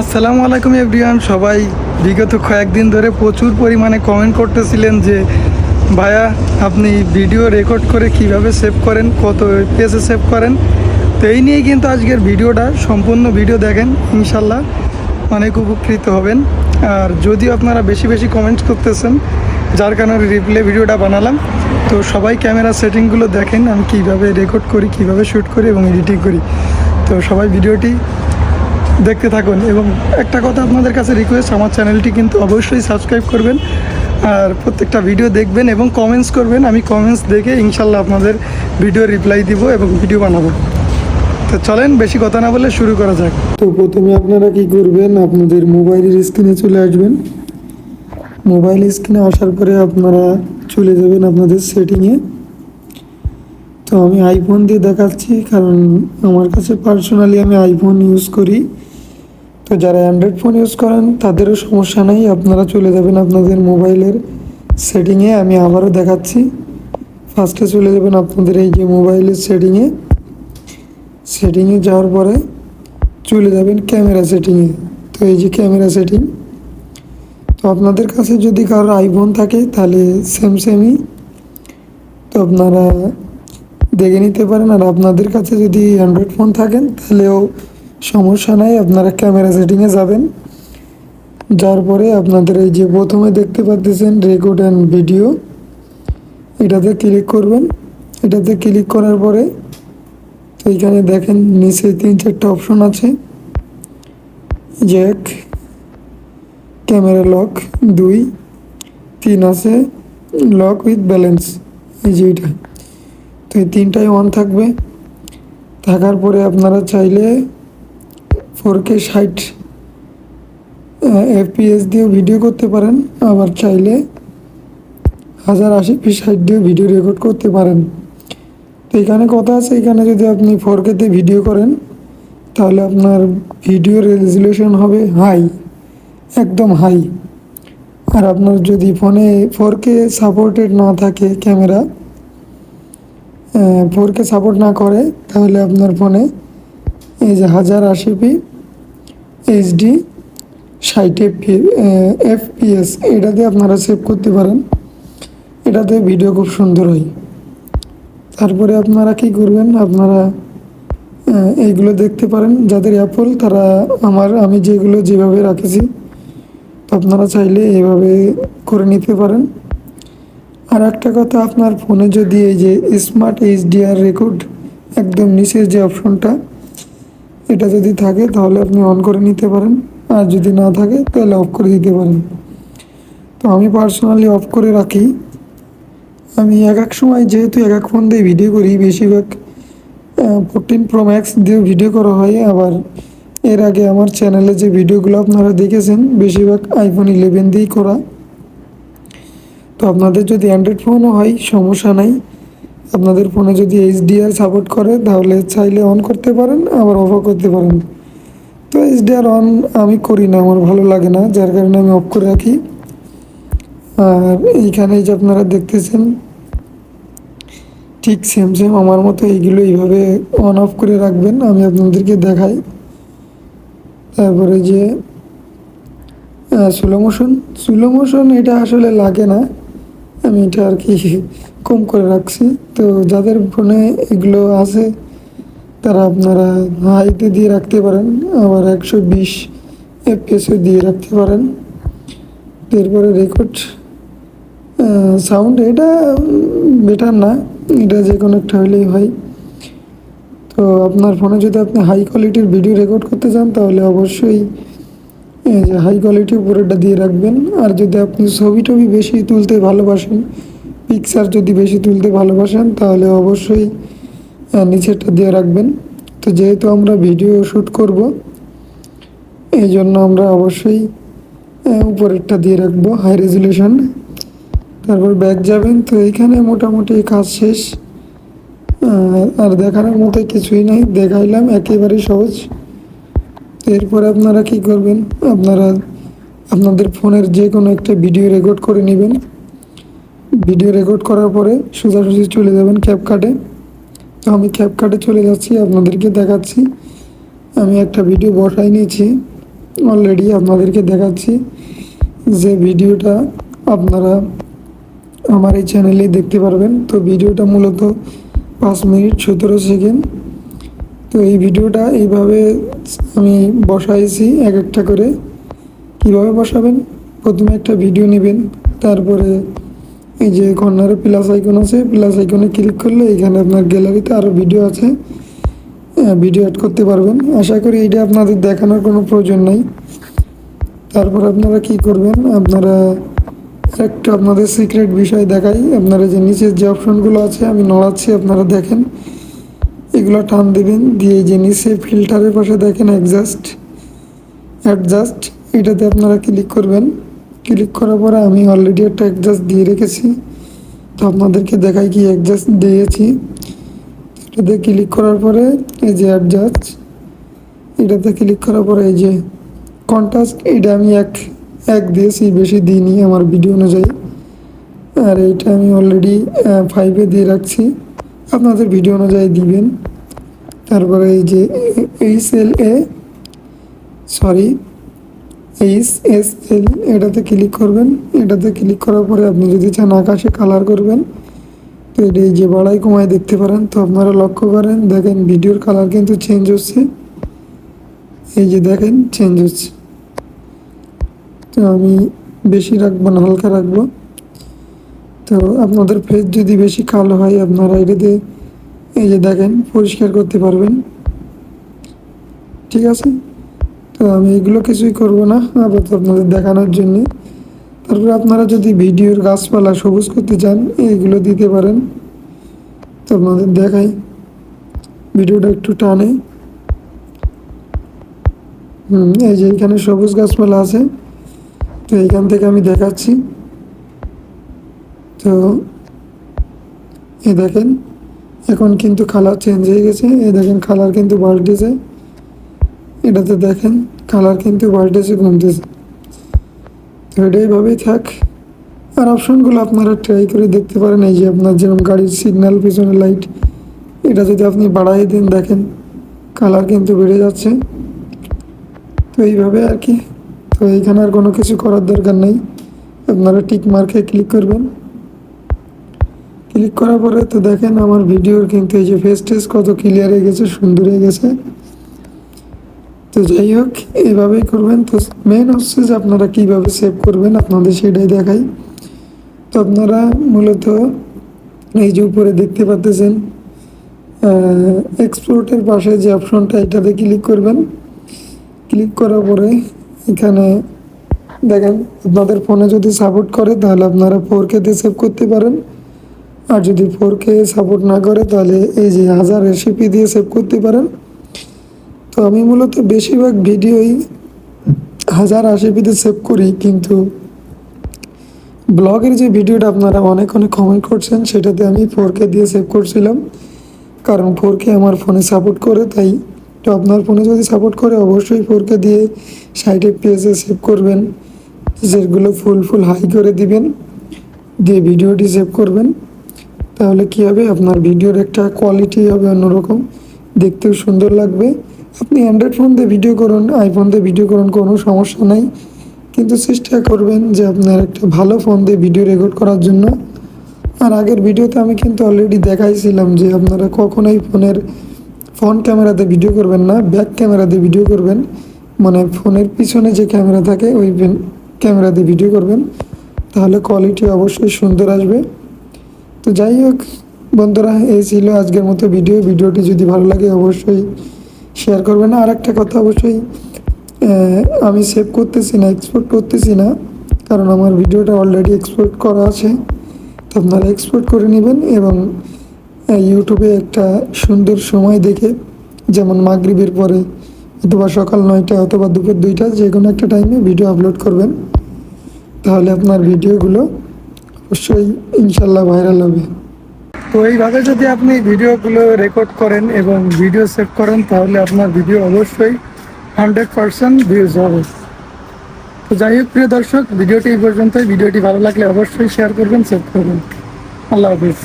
আসসালামু আলাইকুম এভরিওয়ান। সবাই বিগত কয়েকদিন ধরে প্রচুর পরিমাণে কমেন্ট করতেছিলেন যে, ভাইয়া, আপনি ভিডিও রেকর্ড করে কীভাবে সেভ করেন? কত পেজে সেভ করেন? তো এই নিয়েই কিন্তু আজকের ভিডিওটা সম্পূর্ণ ভিডিও দেখেন, ইনশাল্লাহ অনেক উপকৃত হবেন। আর যদিও আপনারা বেশি বেশি কমেন্টস করতেছেন, যার কারণে রিপ্লে ভিডিওটা বানালাম, তো সবাই ক্যামেরা সেটিংগুলো দেখেন, আমি কীভাবে রেকর্ড করি, কীভাবে শ্যুট করি এবং এডিটিং করি। তো সবাই ভিডিওটি দেখতে থাকুন। এবং একটা কথা আপনাদের কাছে রিকোয়েস্ট আমার চ্যানেলটি কিন্তু অবশ্যই সাবস্ক্রাইব করবেন আর প্রত্যেকটা ভিডিও দেখবেন এবং কমেন্টস করবেন। আমি কমেন্টস দেখে ইনশাল্লাহ আপনাদের ভিডিও রিপ্লাই দিব এবং ভিডিও বানাবো। তো চলেন, বেশি কথা না বলে শুরু করা যাক। তো প্রথমে আপনারা কি করবেন? আপনাদের মোবাইলের স্ক্রিনে চলে আসবেন। মোবাইল স্ক্রিনে আসার পরে আপনারা চলে যাবেন আপনাদের সেটিংয়ে তো আমি আইফোন দিয়ে দেখাচ্ছি, কারণ আমার কাছে পার্সোনালি আমি আইফোন ইউজ করি। তো যারা অ্যান্ড্রয়েড ফোন ইউজ করেন, তাদেরও সমস্যা নেই, আপনারা চলে যাবেন আপনাদের মোবাইলের সেটিংয়ে। আমি আবারও দেখাচ্ছি। ফার্স্টে চলে যাবেন আপনাদের এই যে মোবাইলের সেটিংয়ে। সেটিংয়ে যাওয়ার পরে চলে যাবেন ক্যামেরা সেটিংয়ে। তো এই যে ক্যামেরা সেটিং। তো আপনাদের কাছে যদি কারোর আইফোন থাকে, তাহলে সেম সেমই তো আপনারা দেখে নিতে পারেন। আর আপনাদের কাছে যদি অ্যান্ড্রয়েড ফোন থাকেন, তাহলেও সমস্যা নাই, আপনারা ক্যামেরা সেটিংয়ে যাবেন। যার পরে আপনাদের এই যে প্রথমে দেখতে পাচ্ছেন রেকর্ড অ্যান্ড ভিডিও এটাতে ক্লিক করবেন। এটাতে ক্লিক করার পরে এইখানে দেখেন নিচে তিন চারটা অপশন আছে। এক ক্যামেরা লক দুই, তিন আছে লক উইথ ব্যালেন্স এই যে এটা। তো এই তিনটাই অন থাকবে। থাকার পরে আপনারা চাইলে ফোর কে ষাট এফপিএস দিয়েও ভিডিও করতে পারেন। আবার চাইলে হাজার আশি পি ষাট দিয়েও ভিডিও রেকর্ড করতে পারেন। তো এখানে কথা আছে, এখানে যদি আপনি ফোর কেতে ভিডিও করেন, তাহলে আপনার ভিডিও রেজলিউশন হবে হাই একদম হাই আর আপনার যদি ফোনে ফোর কে সাপোর্টেড না থাকে ক্যামেরা ফোর কে সাপোর্ট না করে, তাহলে আপনার ফোনে এই যে হাজার আশি পি এইচডি ষাট এফপি এফপিএস এটাতে আপনারা সেভ করতে পারেন। এটাতে ভিডিও খুব সুন্দর হয়। তারপরে আপনারা কি করবেন, আপনারা এইগুলো দেখতে পারেন। যাদের অ্যাপল তারা আমার, আমি যেগুলো যেভাবে রাখেছি আপনারা চাইলে এভাবে করে নিতে পারেন। আর একটা কথা, আপনার ফোনে যদি এই যে স্মার্ট এইচডিআর রেকর্ড একদম নিচের যে অপশনটা এটা যদি থাকে, তাহলে আপনি অন করে নিতে পারেন। আর যদি না থাকে, তাহলে অফ করে দিতে পারেন। তো আমি পার্সোনালি অফ করে রাখি। আমি এক এক সময় যেহেতু এক এক ফোন দিয়ে ভিডিও করি, বেশিরভাগ ফোরটিন প্রো ম্যাক্স দিয়ে ভিডিও করা হয়। আবার এর আগে আমার চ্যানেলে যে ভিডিওগুলো আপনারা দেখেছেন, বেশিরভাগ আইফোন ইলেভেন দিয়েই করা। তো আপনাদের যদি অ্যান্ড্রয়েড ফোনও হয়, সমস্যা নাই। আপনাদের ফোনে যদি এইচডিআর সাপোর্ট করে, তাহলে চাইলে অন করতে পারেন, আবার অফও করতে পারেন। তো এইচডিআর অন আমি করি না, আমার ভালো লাগে না, যার কারণে আমি অফ করে রাখি। আর এইখানে যে আপনারা দেখতেছেন, ঠিক সেম সেম আমার মতো এইগুলো এইভাবে অন অফ করে রাখবেন, আমি আপনাদেরকে দেখাই। তারপরে যে স্লো মোশন স্লো মোশন এটা আসলে লাগে না। আমি এটা আর কি কম করে রাখছি। তো যাদের ফোনে এগুলো আছে, তারা আপনারা হাইতে দিয়ে রাখতে পারেন, আবার একশো বিশ এফপিএসও দিয়ে রাখতে পারেন। এরপরে রেকর্ড সাউন্ড এটা বেটার না। এটা যে কোনো একটা হলেই হয়। তো আপনার ফোনে যদি আপনি হাই কোয়ালিটির ভিডিও রেকর্ড করতে চান, তাহলে অবশ্যই এই যে হাই কোয়ালিটি উপরেটা দিয়ে রাখবেন। আর যদি আপনি ছবি টবি বেশি তুলতে ভালোবাসেন পিকচার যদি বেশি তুলতে ভালোবাসেন, তাহলে অবশ্যই নিচেরটা দিয়ে রাখবেন। তো যেহেতু আমরা ভিডিও শ্যুট করব, এই জন্য আমরা অবশ্যই উপরেরটা দিয়ে রাখব হাই রেজুলেশন তারপর ব্যাক যাবেন, তো এইখানে মোটামুটি কাজ শেষ। আর দেখানোর মতো কিছুই নাই, দেখাইলাম, একেবারেই সহজ। এরপরে আপনারা কি করবেন? আপনারা আপনাদের ফোনের যে কোনো একটা ভিডিও রেকর্ড করে নেবেন। ভিডিও রেকর্ড করার পরে সোজাসুজি চলে যাবেন ক্যাপকাটে তো আমি ক্যাপকাটে চলে যাচ্ছি, আপনাদেরকে দেখাচ্ছি। আমি একটা ভিডিও বসাই নিয়েছি অলরেডি আপনাদেরকে দেখাচ্ছি। যে ভিডিওটা আপনারা আমার এই চ্যানেলেই দেখতে পারবেন। তো ভিডিওটা মূলত পাঁচ মিনিট সতেরো সেকেন্ড। তো এই ভিডিওটা এইভাবে আমি বসাইছি এক একটা করে। কীভাবে বসাবেন? প্রথমে একটা ভিডিও নেবেন, তারপরে এই যে কর্নারে প্লাস আইকন আছে প্লাস আইকনে ক্লিক করলে এখানে আপনার গ্যালারিতে আরও ভিডিও আছে। ভিডিও অ্যাড করতে পারবেন। আশা করি এটা আপনাদের দেখানোর কোনো প্রয়োজন নাই। তারপর আপনারা কি করবেন? আপনারা একটা আপনাদের সিক্রেট বিষয় দেখাই। আপনারা যে নিচের যে অপশনগুলো আছে, আমি নড়াচ্ছি, আপনারা দেখেন। এগুলো টান দিবেন, দিয়ে যে নিচে ফিল্টারের পাশে দেখেন অ্যাডজাস্ট অ্যাডজাস্ট এটাতে আপনারা ক্লিক করবেন। ক্লিক করার পরে আমি অলরেডি একটা অ্যাডজাস্ট দিয়ে রেখেছি। তো আপনাদেরকে দেখাই কি অ্যাডজাস্ট দিয়েছি। এটাতে ক্লিক করার পরে এই যে অ্যাডজাস্ট এটাতে ক্লিক করার পরে এই যে কন্টাস্ট এটা আমি এক এক দিয়েছি, বেশি দিইনি আমার ভিডিও অনুযায়ী। আর এইটা আমি অলরেডি ফাইভে দিয়ে রাখছি। আপনাদের ভিডিও অনুযায়ী দিবেন। তারপরে এই যে H L A sorry H S L এটাতে ক্লিক করবেন। এটাতে ক্লিক করার পরে আপনি যদি চান আকাশে কালার করবেন, তো এটা এই যে বাড়াই কমায় দেখতে পারেন। তো আপনারা লক্ষ্য করেন, দেখেন ভিডিওর কালার কিন্তু চেঞ্জ হচ্ছে। এই যে দেখেন চেঞ্জ হচ্ছে। তো আমি বেশি রাখব না, হালকা রাখব। তো আপনাদের ফেস যদি বেশি কালো হয়, আপনারা এটাতে এই যে দেখেন, পরিষ্কার করতে পারবেন। ঠিক আছে? তো আমি এগুলো কিছুই করব না, আপাতত আপনাদের দেখানোর জন্যে। তারপরে আপনারা যদি ভিডিওর গাছপালা সবুজ করতে চান এইগুলো দিতে পারেন। তো আপনাদের দেখাই। ভিডিওটা একটু টানে। হুম, এই যে এখানে সবুজ গাছপালা আছে। তো এইখান থেকে আমি দেখাচ্ছি। তো এ দেখেন, এখন কিন্তু কালার চেঞ্জ হয়ে গেছে। এ দেখেন কালার কিন্তু পাল্টেছে এটাতে দেখেন কালার কিন্তু পাল্টেছে কমতেছে। তো এটা এইভাবেই থাক। আর অপশনগুলো আপনারা ট্রাই করে দেখতে পারেন। এই যে আপনার যেরকম গাড়ির সিগন্যাল পিছনে লাইট এটা যদি আপনি বাড়াই দেন, দেখেন কালার কিন্তু বেড়ে যাচ্ছে। তো এইভাবে আর কি। তো এইখানে আর কোনো কিছু করার দরকার নেই। আপনারা টিক মার্কে ক্লিক করবেন। ক্লিক করার পরে তো দেখেন আমার ভিডিওর কিন্তু এই যে ফেস টেস কত ক্লিয়ার হয়ে গেছে, সুন্দর হয়ে গেছে। তো যাই হোক, এভাবেই করবেন। তো মেন হচ্ছে যে আপনারা কীভাবে সেভ করবেন, আপনাদের সেটাই দেখাই। তো আপনারা মূলত এই যে উপরে দেখতে পাচ্ছেন এক্সপোর্টের পাশে যে অপশনটা এটাতে ক্লিক করবেন। ক্লিক করার পরে এখানে দেখেন, আপনাদের ফোনে যদি সাপোর্ট করে, তাহলে আপনারা ফোর কেতে সেভ করতে পারেন। আর যদি ফোর কে সাপোর্ট না করে, তাহলে এই যে হাজার রেসিপি দিয়ে সেভ করতে পারেন। তো আমি মূলত বেশিরভাগ ভিডিওই হাজার আশিপিতে সেভ করি, কিন্তু ব্লগের যে ভিডিওটা আপনারা অনেক অনেক কমেন্ট করছেন, সেটাতে আমি ফোর কে দিয়ে সেভ করছিলাম। কারণ ফোর কে আমার ফোনে সাপোর্ট করে, তাই তো আপনার ফোনে যদি সাপোর্ট করে, অবশ্যই ফোর কে দিয়ে সাইডে পেজে সেভ করবেন, যেগুলো ফুল ফুল হাই করে দিবেন, দিয়ে ভিডিওটি সেভ করবেন। তাহলে কী হবে? আপনার ভিডিওর একটা কোয়ালিটি হবে অন্যরকম। দেখতেও সুন্দর লাগবে। আপনি অ্যান্ড্রয়েড ফোন দিয়ে ভিডিও করুন আইফোন দিয়ে ভিডিও করুন, কোনো সমস্যা নাই। কিন্তু চেষ্টা করবেন যে আপনার একটা ভালো ফোন দিয়ে ভিডিও রেকর্ড করার জন্য। আর আগের ভিডিওতে আমি কিন্তু অলরেডি দেখাইছিলাম যে আপনারা কখনোই ফোনের ফ্রন্ট ক্যামেরাতে ভিডিও করবেন না ব্যাক ক্যামেরাতে ভিডিও করবেন। মানে ফোনের পিছনে যে ক্যামেরা থাকে, ওই ক্যামেরাতে ভিডিও করবেন। তাহলে কোয়ালিটি অবশ্যই সুন্দর আসবে। তো যাই হোক, বন্ধুরা, এই ছিল আজকের মতো ভিডিও। ভিডিওটি যদি ভালো লাগে, অবশ্যই শেয়ার করবেন। আর একটা কথা অবশ্যই আমি সেভ করতেছি না এক্সপোর্ট করতেছি না, কারণ আমার ভিডিওটা অলরেডি এক্সপোর্ট করা আছে। তো আপনারা এক্সপোর্ট করে নেবেন এবং ইউটিউবে একটা সুন্দর সময় দেখে, যেমন মাগরিবের পরে অথবা সকাল নয়টা অথবা দুপুর দুইটা যে কোনো একটা টাইমে ভিডিও আপলোড করবেন। তাহলে আপনার ভিডিওগুলো অবশ্যই ইনশাল্লাহ ভাইরাল হবে। তো এইভাবে যদি আপনি ভিডিওগুলো রেকর্ড করেন এবং ভিডিও সেভ করেন, তাহলে আপনার ভিডিও অবশ্যই হান্ড্রেড পারসেন্ট ভিউজ হবে। তো যাই হোক, প্রিয় দর্শক, ভিডিওটি এই পর্যন্তই। ভিডিওটি ভালো লাগলে অবশ্যই শেয়ার করবেন সেভ করবেন। আল্লাহ হাফিজ।